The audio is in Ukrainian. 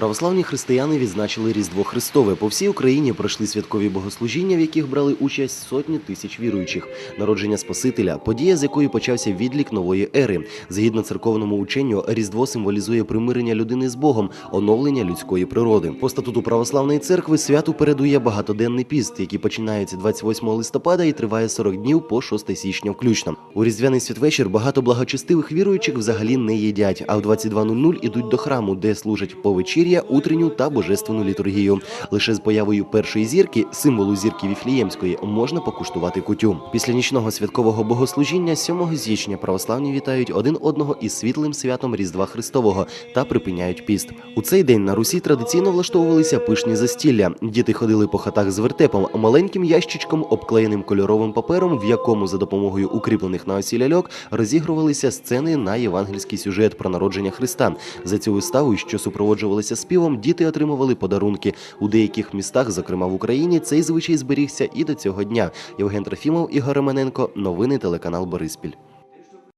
Православні християни відзначили Різдво Христове. По всій Україні пройшли святкові богослужіння, в яких брали участь сотні тисяч віруючих. Народження Спасителя, подія, з якої почався відлік нової ери. Згідно церковному ученню, Різдво символізує примирення людини з Богом, оновлення людської природи. По статуту православної церкви святу передує багатоденний піст, який починається 28 листопада і триває 40 днів по 6 січня включно. У різдвяний святвечір багато благочестивих віруючих взагалі не їдять, а в 22.00 ідуть до храму, де служать повечір'я, утренню та божественну літургію. Лише з появою першої зірки, символу зірки Віфліємської, можна покуштувати кутю. Після нічного святкового богослужіння 7 січня православні вітають один одного із світлим святом Різдва Христового та припиняють піст. У цей день на Русі традиційно влаштовувалися пишні застілля. Діти ходили по хатах з вертепом, маленьким ящичком, обклеєним кольоровим папером, в якому за допомогою укріплених на осі ляльок розігрувалися сцени на євангельський сюжет про народження Христа. За цю виставу, що супроводжувалася співом, діти отримували подарунки. У деяких містах, зокрема в Україні, цей звичай зберігся і до цього дня. Євген Трофімов, Ігор Романенко, новини телеканал Бориспіль.